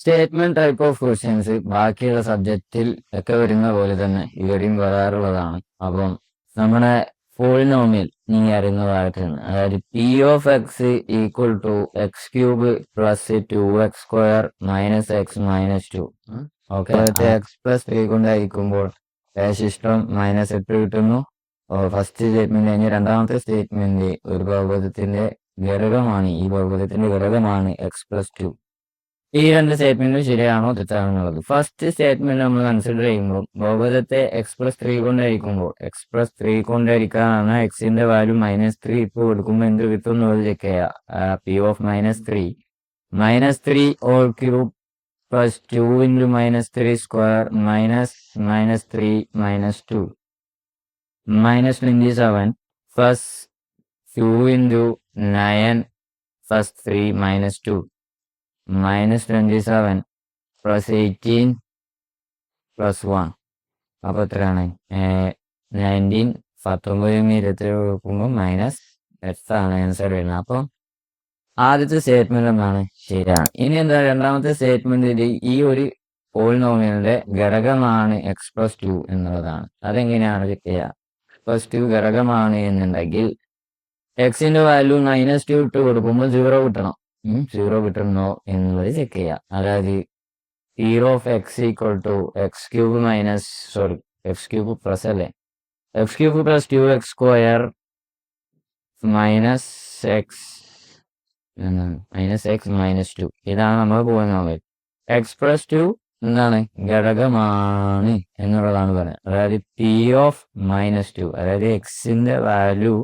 Statement type of questions ബാക്കിയുള്ള സബ്ജക്റ്റിൽ ഒക്കെ വരുന്ന പോലെ തന്നെ ഇവിടെയും വരാറുള്ളതാണ്. അപ്പം നമ്മുടെ പോളിനോമിയൽ നീ അറിയുന്നതായിട്ട് അതായത് P of X equal to X cube plus two X square minus X minus two okay X plus three കൊണ്ടായിരിക്കുമ്പോൾ ശിഷ്ടം മൈനസ് എട്ട് കിട്ടുന്നു. ഫസ്റ്റ് സ്റ്റേറ്റ്മെന്റ് കഴിഞ്ഞ് രണ്ടാമത്തെ സ്റ്റേറ്റ്മെന്റ് ഒരു ബഹുപദത്തിന്റെ ഘടകമാണ്. ഈ ബഹുപദത്തിന്റെ ഘടകമാണ് എക്സ് പ്ലസ് ടു ഈ രണ്ട് സ്റ്റേറ്റ്മെന്റും ശരിയാണോ തെറ്റാണെന്നുള്ളത്. ഫസ്റ്റ് സ്റ്റേറ്റ്മെന്റ് നമ്മൾ കൺസിഡർ ചെയ്യുമ്പോൾ ബഹുപദത്തെ എക്സ് പ്ലസ് ത്രീ കൊണ്ടായിരിക്കുമ്പോൾ എക്സ് പ്ലസ് ത്രീ കൊണ്ടായിരിക്കാനാണ് എക്സിന്റെ വാല്യൂ മൈനസ് ത്രീ ഇപ്പോൾ കൊടുക്കുമ്പോൾ എന്ത് കിട്ടും എന്നുള്ളത് ചെക്ക് ചെയ്യുക P of minus three minus three whole cube plus two into minus three square minus minus three minus two minus twenty seven plus two into nine plus three minus two minus twenty seven plus eighteen plus one അപ്പോൾ എത്രയാണ് nineteen പത്തൊമ്പതും ഇരുപത്തി കൊടുക്കുമ്പോൾ minus എട്ടാണ് answer വരുന്നത്. അപ്പം ആദ്യത്തെ statement എന്താണ്? ശരിയാണ്. ഇനി എന്താ രണ്ടാമത്തെ സ്റ്റേറ്റ്മെന്റിൽ ഈ ഒരു പോളിനോമിയലിന്റെ ഘടകമാണ് എക്സ് പ്ലസ് ടു എന്നുള്ളതാണ്. അതെങ്ങനെയാണ് ചെയ്യുക പ്ലസ് ടു ഘടകമാണ് എന്നുണ്ടെങ്കിൽ എക്സിന്റെ വാല്യൂ മൈനസ് ടു ഇട്ട് കൊടുക്കുമ്പോൾ സീറോ കിട്ടണം. സീറോ കിട്ടുന്നോ എന്നുള്ളത് ചെക്ക് ചെയ്യാം. അതായത് zero of X equal to X cube minus sorry X cube plus അല്ലേ? X cube plus two X square minus X minus X minus two ഇതാണ് നമ്മൾ പോകുന്നത് എക്സ് പ്ലസ് ടു എന്താണ്? ഘടകമാണ് എന്നുള്ളതാണ് പറയുന്നത് അതായത് പി ഓഫ് മൈനസ് ടു അതായത് എക്സിന്റെ വാല്യൂ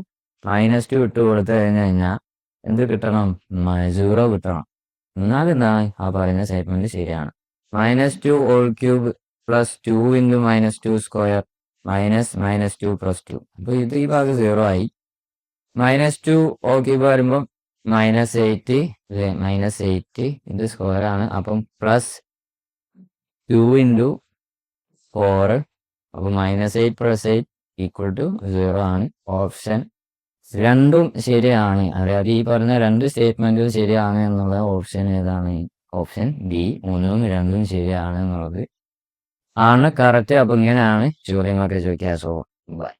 മൈനസ് ടു ഇട്ട് കൊടുത്തു കഴിഞ്ഞു കഴിഞ്ഞാൽ എന്ത് കിട്ടണം? സീറോ കിട്ടണം. എന്നാൽ എന്താണ് ആ പറയുന്ന സ്റ്റേറ്റ്മെന്റ് ശരിയാണ്. Minus two whole cube plus two into minus two square minus minus two plus two അപ്പോൾ ഇത് ഈ ഭാഗം സീറോ ആയി. മൈനസ് ടു ഓൾ ക്യൂബ് വരുമ്പം മൈനസ് എയ്റ്റ് മൈനസ് എയ്റ്റ് ഇത് സ്ക്വയർ ആണ്. അപ്പം പ്ലസ് ടു ഇന്റു ഫോർ അപ്പോൾ minus eight plus eight equal to zero ആണ്. ഓപ്ഷൻ രണ്ടും ശരിയാണ്. അതായത് ഈ പറഞ്ഞ രണ്ട് സ്റ്റേറ്റ്മെന്റും ശരിയാണ് എന്നുള്ള ഓപ്ഷൻ ഏതാണ്? ഓപ്ഷൻ ബി മൂന്നും രണ്ടും ശരിയാണ് എന്നുള്ളത്. ആണ് കറക്റ്റ് അപ്പൊ ഇങ്ങനെയാണ് ചോദ്യങ്ങളൊക്കെ ചോദിക്കാൻ സോ ബൈ